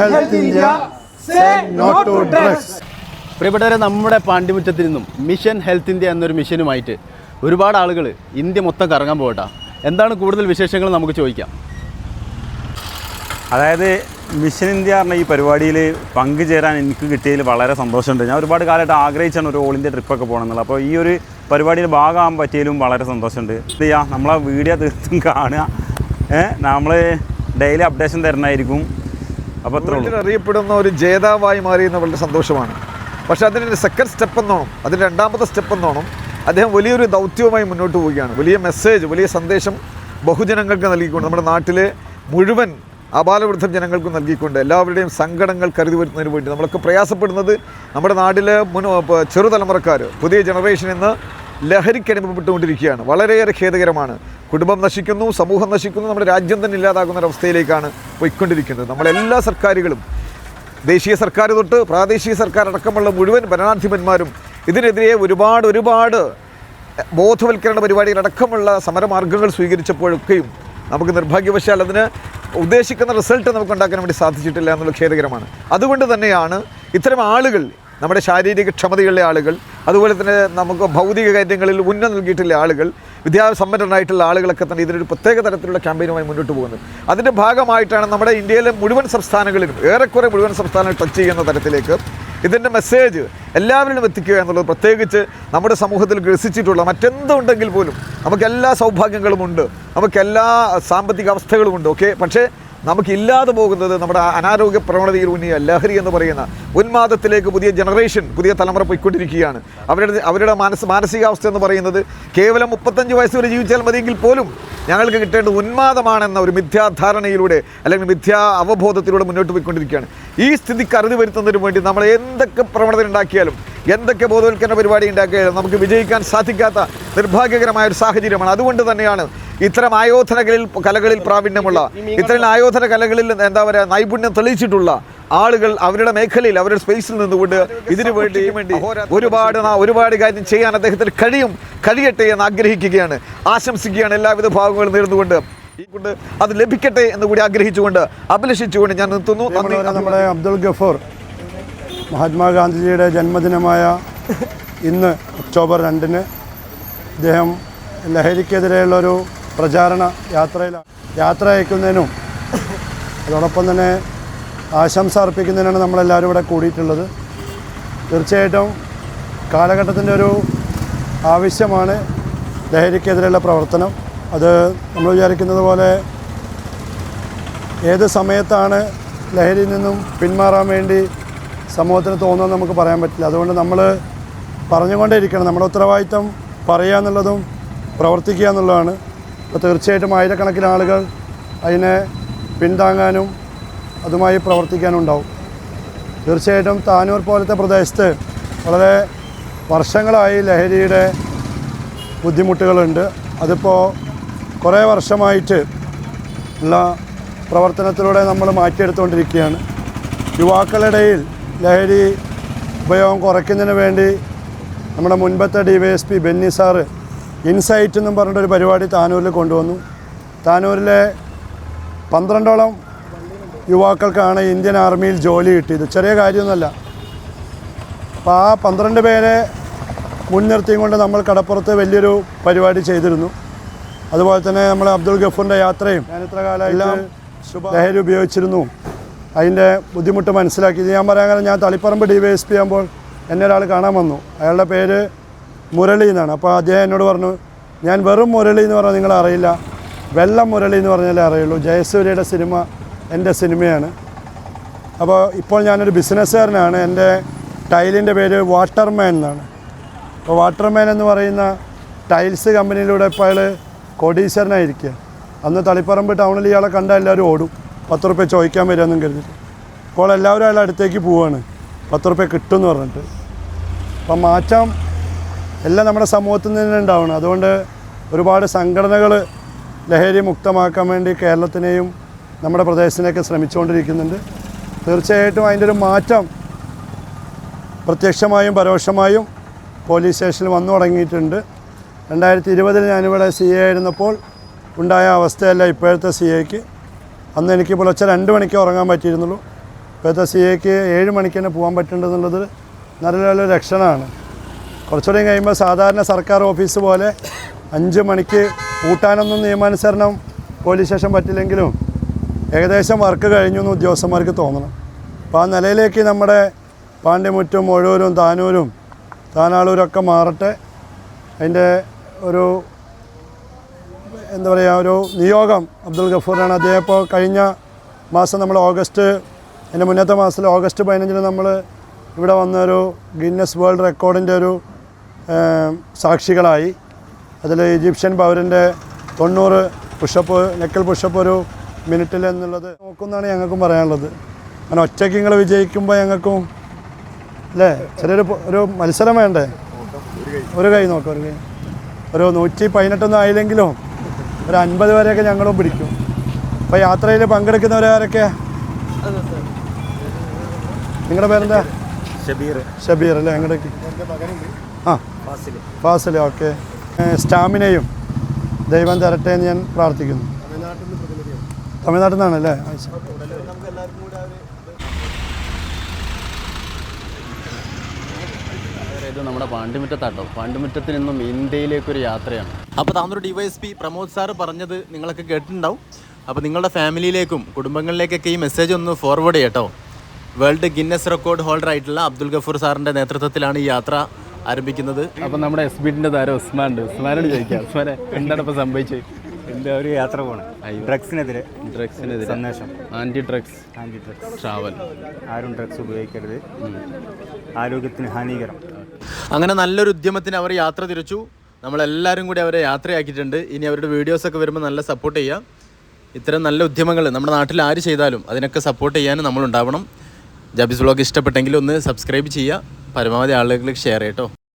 Health India say not to drugs പ്രിയപ്പെട്ടവരെ നമ്മുടെ പാണ്ഡിമുറ്റത്തിൽ നിന്നും മിഷൻ ഹെൽത്ത് ഇന്ത്യ എന്നൊരു മിഷനുമായിട്ട് ഒരുപാട് ആളുകൾ ഇന്ത്യ മൊത്തം കറങ്ങാൻ പോകട്ടെ. എന്താണ് കൂടുതൽ വിശേഷങ്ങൾ നമുക്ക് ചോദിക്കാം. അതായത് മിഷൻ ഇന്ത്യ പറഞ്ഞ ഈ പരിപാടിയിൽ പങ്കുചേരാൻ എനിക്ക് കിട്ടിയതിൽ വളരെ സന്തോഷമുണ്ട്. ഞാൻ ഒരുപാട് കാലമായിട്ട് ആഗ്രഹിച്ചാണ് ഒരു ഓൾ ഇന്ത്യ ട്രിപ്പൊക്കെ പോകണം എന്നുള്ളത് അപ്പോൾ ഈ ഒരു പരിപാടിയിൽ ഭാഗമാകാൻ പറ്റിയതിലും വളരെ സന്തോഷമുണ്ട്. ഇത് ചെയ്യാം നമ്മളെ വീഡിയോ തീർത്തും കാണുക. നമ്മൾ ഡെയിലി അപ്ഡേഷൻ തരണമായിരിക്കും അപ്പോൾ അറിയപ്പെടുന്ന ഒരു ജേതാവായി മാറിയെന്ന് വളരെ സന്തോഷമാണ്. പക്ഷേ അതിന്റെ സെക്കൻഡ് സ്റ്റെപ്പ് എന്നോണം അതിന്റെ രണ്ടാമത്തെ സ്റ്റെപ്പ് എന്നോണം അദ്ദേഹം വലിയൊരു ദൗത്യവുമായി മുന്നോട്ട് പോവുകയാണ്. വലിയ മെസ്സേജ് വലിയ സന്ദേശം ബഹുജനങ്ങൾക്ക് നൽകിക്കൊണ്ട് നമ്മുടെ നാട്ടിലെ മുഴുവൻ അപാലവൃദ്ധം ജനങ്ങൾക്ക് നൽകിക്കൊണ്ട് എല്ലാവരുടെയും സങ്കടങ്ങൾ കരുതി വരുന്നതിന് വേണ്ടി നമ്മളൊക്കെ പ്രയാസപ്പെടുന്നത് നമ്മുടെ നാട്ടിലെ മുൻ ചെറുതലമുറക്കാർ പുതിയ ജനറേഷൻ ഇന്ന് ലഹരിക്കടിമപ്പെട്ടുകൊണ്ടിരിക്കുകയാണ് വളരെയേറെ ഖേദകരമാണ്. കുടുംബം നശിക്കുന്നു സമൂഹം നശിക്കുന്നു നമ്മുടെ രാജ്യം തന്നെ ഇല്ലാതാകുന്ന ഒരവസ്ഥയിലേക്കാണ് പോയിക്കൊണ്ടിരിക്കുന്നത്. നമ്മളെല്ലാ സർക്കാരുകളും ദേശീയ സർക്കാർ തൊട്ട് പ്രാദേശിക സർക്കാർ അടക്കമുള്ള മുഴുവൻ ഭരണാധിപന്മാരും ഇതിനെതിരെ ഒരുപാട് ഒരുപാട് ബോധവൽക്കരണ പരിപാടികൾ അടക്കമുള്ള സമരമാർഗങ്ങൾ സ്വീകരിച്ചപ്പോഴൊക്കെയും നമുക്ക് നിർഭാഗ്യവശാൽ അതിന് ഉദ്ദേശിക്കുന്ന റിസൾട്ട് നമുക്ക് ഉണ്ടാക്കാൻ വേണ്ടി സാധിച്ചിട്ടില്ല എന്നുള്ള ഖേദകരമാണ്. അതുകൊണ്ട് തന്നെയാണ് ഇത്തരം ആളുകൾ നമ്മുടെ ശാരീരിക ക്ഷമതയുള്ള ആളുകൾ അതുപോലെ തന്നെ നമുക്ക് ഭൗതിക കാര്യങ്ങളിൽ ഉന്നം നൽകിയിട്ടുള്ള ആളുകൾ വിദ്യാസമ്പന്നരായിട്ടുള്ള ആളുകളൊക്കെ തന്നെ ഇതിനൊരു പ്രത്യേക തരത്തിലുള്ള ക്യാമ്പയിനുമായി മുന്നോട്ട് പോകുന്നത് അതിന്റെ ഭാഗമായിട്ടാണ് നമ്മുടെ ഇന്ത്യയിലെ മുഴുവൻ സംസ്ഥാനങ്ങളിലും ഏറെക്കുറെ മുഴുവൻ സംസ്ഥാനങ്ങൾ ടച്ച് ചെയ്യുന്ന തരത്തിലേക്ക് ഇതിന്റെ മെസ്സേജ് എല്ലാവരിലും എത്തിക്കുക എന്നുള്ളത് പ്രത്യേകിച്ച് നമ്മുടെ സമൂഹത്തിൽ ഗ്രസിച്ചിട്ടുള്ള മറ്റെന്തുണ്ടെങ്കിൽ പോലും നമുക്ക് എല്ലാ സൗഭാഗ്യങ്ങളുമുണ്ട് നമുക്ക് എല്ലാ സാമ്പത്തിക അവസ്ഥകളുമുണ്ട് ഓക്കെ പക്ഷേ നമുക്കില്ലാതെ പോകുന്നത് നമ്മുടെ അനാരോഗ്യ പ്രവണതയിൽ ഉന്നിയ ലഹരി എന്ന് പറയുന്ന ഉന്മാദത്തിലേക്ക് പുതിയ ജനറേഷൻ പുതിയ തലമുറ പോയിക്കൊണ്ടിരിക്കുകയാണ്. അവരുടെ അവരുടെ മാനസ മാനസികാവസ്ഥ എന്ന് പറയുന്നത് കേവലം മുപ്പത്തഞ്ച് വയസ്സ് വരെ ജീവിച്ചാൽ മതിയെങ്കിൽ പോലും ഞങ്ങൾക്ക് കിട്ടേണ്ട ഉന്മാദമാണെന്ന ഒരു മിഥ്യാധാരണയിലൂടെ അല്ലെങ്കിൽ മിഥ്യാ അവബോധത്തിലൂടെ മുന്നോട്ട് പോയിക്കൊണ്ടിരിക്കുകയാണ്. ഈ സ്ഥിതിക്ക് അറുതി വരുത്തുന്നതിന് വേണ്ടി നമ്മൾ എന്തൊക്കെ പ്രവണത ഉണ്ടാക്കിയാലും എന്തൊക്കെ ബോധവൽക്കരണ പരിപാടി ഉണ്ടാക്കിയാലും നമുക്ക് വിജയിക്കാൻ സാധിക്കാത്ത നിർഭാഗ്യകരമായ ഒരു സാഹചര്യമാണ്. അതുകൊണ്ട് തന്നെയാണ് ഇത്തരം ആയോധനകളിൽ കലകളിൽ പ്രാവീണ്യമുള്ള ഇത്തരം ആയോധന കലകളിൽ എന്താ പറയുക നൈപുണ്യം തെളിയിച്ചിട്ടുള്ള ആളുകൾ അവരുടെ മേഖലയിൽ അവരുടെ സ്പേസിൽ നിന്നുകൊണ്ട് ഇതിനു വേണ്ടി വേണ്ടി ഒരുപാട് നാ- ഒരുപാട് കാര്യം ചെയ്യാൻ അദ്ദേഹത്തിന് കഴിയും കഴിയട്ടെ എന്ന് ആഗ്രഹിക്കുകയാണ്. ആശംസിക്കുകയാണ് എല്ലാവിധ ഭാഗങ്ങളും നേർന്നുകൊണ്ട്. ഈ കൊണ്ട് അത് ലഭിക്കട്ടെ എന്ന് കൂടി ആഗ്രഹിച്ചുകൊണ്ട് അഭിലഷിച്ചുകൊണ്ട് ഞാൻ നിർത്തുന്നു. നമ്മുടെ അബ്ദുൾ ഗഫൂർ മഹാത്മാഗാന്ധിജിയുടെ ജന്മദിനമായ ഇന്ന് ഒക്ടോബർ രണ്ടിന് അദ്ദേഹം ലഹരിക്കെതിരെയുള്ള ഒരു പ്രചാരണ യാത്രയിലാണ് യാത്ര അയക്കുന്നതിനും അതോടൊപ്പം തന്നെ ആശംസ അർപ്പിക്കുന്നതിനാണ് നമ്മളെല്ലാവരും ഇവിടെ കൂടിയിട്ടുള്ളത്. തീർച്ചയായിട്ടും കാലഘട്ടത്തിന്റെ ഒരു ആവശ്യമാണ് ലഹരിക്കെതിരെയുള്ള പ്രവർത്തനം. അത് നമ്മൾ വിചാരിക്കുന്നത് പോലെ ഏത് സമയത്താണ് ലഹരിയിൽ നിന്നും പിന്മാറാൻ വേണ്ടി സമൂഹത്തിന് തോന്നുമെന്ന് നമുക്ക് പറയാൻ പറ്റില്ല. അതുകൊണ്ട് നമ്മൾ പറഞ്ഞുകൊണ്ടേയിരിക്കണം. നമ്മുടെ ഉത്തരവാദിത്തം പറയുക എന്നുള്ളതും പ്രവർത്തിക്കുക എന്നുള്ളതാണ്. അപ്പോൾ തീർച്ചയായിട്ടും ആയിരക്കണക്കിന് ആളുകൾ അതിനെ പിന്താങ്ങാനും അതുമായി പ്രവർത്തിക്കാനും ഉണ്ടാവും തീർച്ചയായിട്ടും താനൂർ പോലത്തെ പ്രദേശത്ത് വളരെ വർഷങ്ങളായി ലഹരിയുടെ ബുദ്ധിമുട്ടുകളുണ്ട്. അതിപ്പോൾ കുറേ വർഷമായിട്ട് ഉള്ള പ്രവർത്തനത്തിലൂടെ നമ്മൾ മാറ്റിയെടുത്തുകൊണ്ടിരിക്കുകയാണ്. യുവാക്കളിടയിൽ ലഹരി ഉപയോഗം കുറയ്ക്കുന്നതിന് വേണ്ടി നമ്മുടെ മുൻപത്തെ D Y S P Benny sir insight എന്നും പറഞ്ഞിട്ടൊരു പരിപാടി താനൂരിൽ കൊണ്ടുവന്നു. താനൂരിലെ പന്ത്രണ്ടോളം യുവാക്കൾക്കാണ് ഇന്ത്യൻ ആർമിയിൽ ജോലി കിട്ടിയത്. ചെറിയ കാര്യമൊന്നുമല്ല. അപ്പോൾ ആ പന്ത്രണ്ട് പേരെ മുൻനിർത്തിയും കൊണ്ട് നമ്മൾ കടപ്പുറത്ത് വലിയൊരു പരിപാടി ചെയ്തിരുന്നു. അതുപോലെ തന്നെ നമ്മൾ അബ്ദുൾ ഗഫൂറിന്റെ യാത്രയും കാലമെല്ലാം ലഹരി ഉപയോഗിച്ചിരുന്നു. അതിന്റെ ബുദ്ധിമുട്ട് മനസ്സിലാക്കി. ഞാൻ പറയാൻ കാരണം ഞാൻ Taliparamba D Y S P ആകുമ്പോൾ എന്നെ ഒരാൾ കാണാൻ വന്നു. അയാളുടെ പേര് മുരളി എന്നാണ് അപ്പോൾ അദ്ദേഹം എന്നോട് പറഞ്ഞു ഞാൻ വെറും മുരളി എന്ന് പറഞ്ഞാൽ നിങ്ങൾ അറിയില്ല. വെള്ളം മുരളി എന്ന് പറഞ്ഞാലേ അറിയുള്ളൂ. ജയസൂര്യയുടെ സിനിമ എന്റെ സിനിമയാണ്. അപ്പോൾ ഇപ്പോൾ ഞാനൊരു ബിസിനസ്സുകാരനാണ്. എന്റെ ടൈലിന്റെ പേര് വാട്ടർമാൻ എന്നാണ്. അപ്പോൾ വാട്ടർമാൻ എന്ന് പറയുന്ന ടൈൽസ് കമ്പനിയിലൂടെ ഇപ്പോൾ അയാൾ കോടീശ്വരനായിരിക്കുക. അന്ന് തളിപ്പറമ്പ് ടൗണിൽ ഇയാളെ കണ്ടാൽ എല്ലാവരും ഓടും. പത്ത് റുപ്യ ചോദിക്കാൻ വരുമെന്നും കരുതിയിട്ട്. ഇപ്പോൾ എല്ലാവരും അയാളുടെ അടുത്തേക്ക് പോവുകയാണ് പത്ത് റുപ്യ കിട്ടുമെന്ന് പറഞ്ഞിട്ട്. അപ്പം മാറ്റം എല്ലാം നമ്മുടെ സമൂഹത്തിൽ നിന്ന് ഉണ്ടാവണം. അതുകൊണ്ട് ഒരുപാട് സംഘടനകൾ ലഹരി മുക്തമാക്കാൻ വേണ്ടി കേരളത്തിനെയും നമ്മുടെ പ്രദേശത്തിനെയൊക്കെ ശ്രമിച്ചുകൊണ്ടിരിക്കുന്നുണ്ട്. തീർച്ചയായിട്ടും അതിന്റെ ഒരു മാറ്റം പ്രത്യക്ഷമായും പരോക്ഷമായും പോലീസ് സ്റ്റേഷനിൽ വന്നു തുടങ്ങിയിട്ടുണ്ട്. രണ്ടായിരത്തി ഇരുപതിൽ ഞാനിവിടെ സി എ ആയിരുന്നപ്പോൾ ഉണ്ടായ അവസ്ഥയല്ല ഇപ്പോഴത്തെ സി എക്ക് അന്ന് എനിക്ക് പുലർച്ചെ രണ്ട് മണിക്ക് ഉറങ്ങാൻ പറ്റിയിരുന്നുള്ളൂ. ഇപ്പോഴത്തെ സി എക്ക് ഏഴ് മണിക്ക് തന്നെ പോകാൻ പറ്റുന്നുണ്ടെന്നുള്ളത് നല്ലൊരു ലക്ഷണമാണ് കുറച്ചുകൂടി കഴിയുമ്പോൾ സാധാരണ സർക്കാർ ഓഫീസ് പോലെ അഞ്ച് മണിക്ക് കൂട്ടാനൊന്നും നിയമാനുസരണം പോലീസ് സ്റ്റേഷൻ പറ്റില്ലെങ്കിലും ഏകദേശം വർക്ക് കഴിഞ്ഞു എന്ന് ഉദ്യോഗസ്ഥന്മാർക്ക് തോന്നണം. അപ്പോൾ ആ നിലയിലേക്ക് നമ്മുടെ പാണ്ഡ്യമുറ്റും ഒഴൂരും താനൂരും താനാളൂരൊക്കെ മാറട്ടെ. അതിന്റെ ഒരു എന്താ പറയുക ഒരു നിയോഗം അബ്ദുൽ ഗഫൂറാണ്. അദ്ദേഹം ഇപ്പോൾ കഴിഞ്ഞ മാസം നമ്മൾ ഓഗസ്റ്റ് അതിന്റെ മുന്നത്തെ മാസത്തിൽ ഓഗസ്റ്റ് പതിനഞ്ചിന് നമ്മൾ ഇവിടെ വന്നൊരു ഗിന്നസ് വേൾഡ് റെക്കോർഡിന്റെ ഒരു സാക്ഷികളായി. അതിൽ ഈജിപ്ഷ്യൻ പൗരന്റെ തൊണ്ണൂറ് പുഷപ്പ് നെക്കൽ പുഷപ്പ് ഒരു മിനിറ്റിൽ എന്നുള്ളത് നോക്കുന്നതാണ് ഞങ്ങൾക്കും പറയാനുള്ളത്. അങ്ങനെ ഒറ്റയ്ക്ക് നിങ്ങൾ വിജയിക്കുമ്പോൾ ഞങ്ങൾക്കും അല്ലേ? ചെറിയൊരു ഒരു മത്സരം വേണ്ടേ? ഒരു കൈ നോക്കാം ഒരു കൈ. ഒരു നൂറ്റി പതിനെട്ടൊന്നും ആയില്ലെങ്കിലും ഒരു അൻപത് വരെയൊക്കെ ഞങ്ങളും പിടിക്കും. അപ്പോൾ യാത്രയിൽ പങ്കെടുക്കുന്നവരാരൊക്കെ നിങ്ങളുടെ പേരെന്താ? ഷബീർ. ഷബീർ അല്ലേ? എങ്ങോട്ടേക്ക് ആ. ഫാസിൽ ഓക്കെ. സ്റ്റാമിനയും ദൈവം തരട്ടെ എന്ന് ഞാൻ പ്രാർത്ഥിക്കുന്നു. തമിഴ്നാട്ടിൽ നിന്നാണല്ലേ. ഇത് നമ്മുടെ പാണ്ഡിമുറ്റത്താട്ടോ. പാണ്ടിമുറ്റത്ത് നിന്നും ഇന്ത്യയിലേക്കൊരു യാത്രയാണ്. അപ്പോൾ താന്നൊരു എസ് പി പ്രമോദ് സാർ പറഞ്ഞത് നിങ്ങളൊക്കെ കേട്ടിട്ടുണ്ടാവും. അപ്പോൾ നിങ്ങളുടെ ഫാമിലിയിലേക്കും കുടുംബങ്ങളിലേക്കൊക്കെ ഈ മെസ്സേജ് ഒന്ന് ഫോർവേഡ് ചെയ്യട്ടോ. വേൾഡ് ഗിന്നസ് റെക്കോർഡ് ഹോൾഡർ ആയിട്ടുള്ള അബ്ദുൽ ഗഫൂർ സാറിന്റെ നേതൃത്വത്തിലാണ് ഈ യാത്ര. ആരംഭിക്കുന്നത്? അപ്പോൾ നമ്മുടെ എസ് ബിന്റെ താരം ഉസ്മാൻ ഉണ്ട് ഉസ്മാനോട് ചോദിക്കാം. ഉസ്മാനെ എന്താണ് ഇപ്പം സംഭവിച്ചത്? എന്റെ ഒരു യാത്ര പോകണം ഡ്രഗ്സിനെതിരെ ഡ്രഗ്സിനെതിരെ സന്ദേശം. Anti drugs anti drugs travel ആരും ഡ്രഗ്സ് ഉപയോഗിക്കരുത്. ആരോഗ്യത്തിന് ഹാനികരം. അങ്ങനെ നല്ലൊരു ഉദ്യമത്തിന് അവർ യാത്ര തിരിച്ചു. നമ്മളെല്ലാവരും കൂടി അവരെ യാത്രയാക്കിയിട്ടുണ്ട്. ഇനി അവരുടെ വീഡിയോസൊക്കെ വരുമ്പോൾ നല്ല സപ്പോർട്ട് ചെയ്യാം. ഇത്തരം നല്ല ഉദ്യമങ്ങൾ നമ്മുടെ നാട്ടിൽ ആര് ചെയ്താലും അതിനൊക്കെ സപ്പോർട്ട് ചെയ്യാനും നമ്മളുണ്ടാവണം. ജാബിസ് വ്ളോഗ് ഇഷ്ടപ്പെട്ടെങ്കിൽ ഒന്ന് സബ്സ്ക്രൈബ് ചെയ്യുക. പരമാവധി ആളുകളിലേക്ക് ഷെയർ ചെയ്യട്ടോ